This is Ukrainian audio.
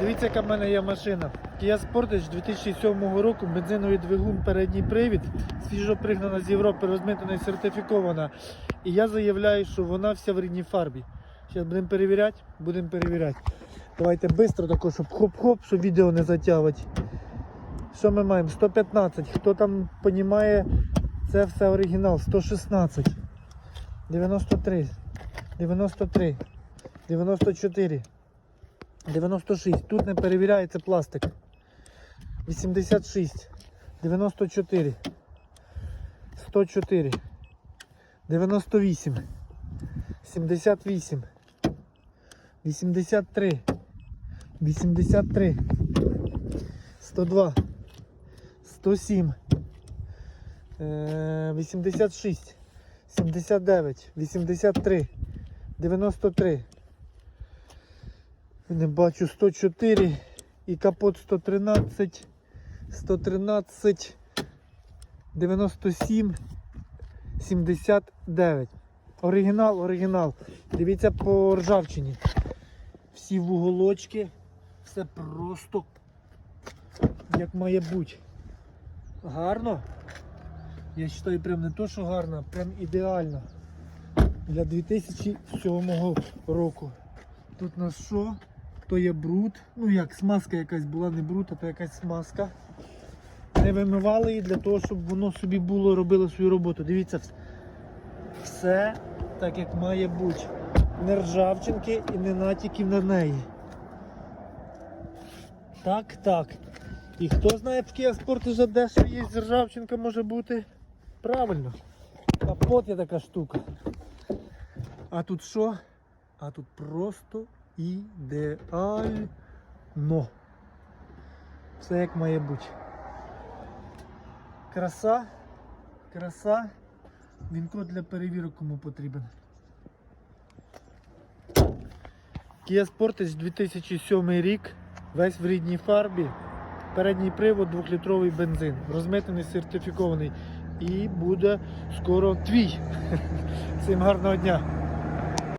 Дивіться, яка в мене є машина. Kia Sportage 2007 року, бензиновий двигун, передній привід, свіжо пригнана з Європи, розмитана і сертифікована. І я заявляю, що вона вся в рідній фарбі. Зараз будемо перевіряти, будемо перевіряти. Давайте швидко тако, щоб хоп-хоп, щоб відео не затягувати. Що ми маємо? 115. Хто там розуміє, це все оригінал. 116. 93. 93. 94. 96. Тут не перевіряється пластик. 86. 94. 104. 98. 78. 83. 83. 102. 107. е, 86. 79. 83. 93. Не бачу 104 і капот 113, 113, 97, 79. Оригінал, оригінал. Дивіться по ржавчині. Всі вуголочки, все просто як має бути. Гарно. Я вважаю, прям не то, що гарно, прям ідеально. Для 2007 року. Тут у нас що? То є бруд. Ну як смазка якась була, не бруд, а то якась смазка. Не вимивали її для того, щоб воно собі було, робило свою роботу. Дивіться, все так як має бути. Не ржавчинки і не натяків на неї. Так, так. І хто знає, в Kia Sportage дешево є ржавчинка може бути? Правильно. Капот є така штука. А тут що? А тут просто ідеально. Все як має бути. Краса, краса. Він код для перевірок кому потрібен. Kia Sportage 2007 рік. Весь в рідній фарбі. Передній привод 2-літровий бензин. Розмитений, сертифікований. І буде скоро твій. Всім гарного дня!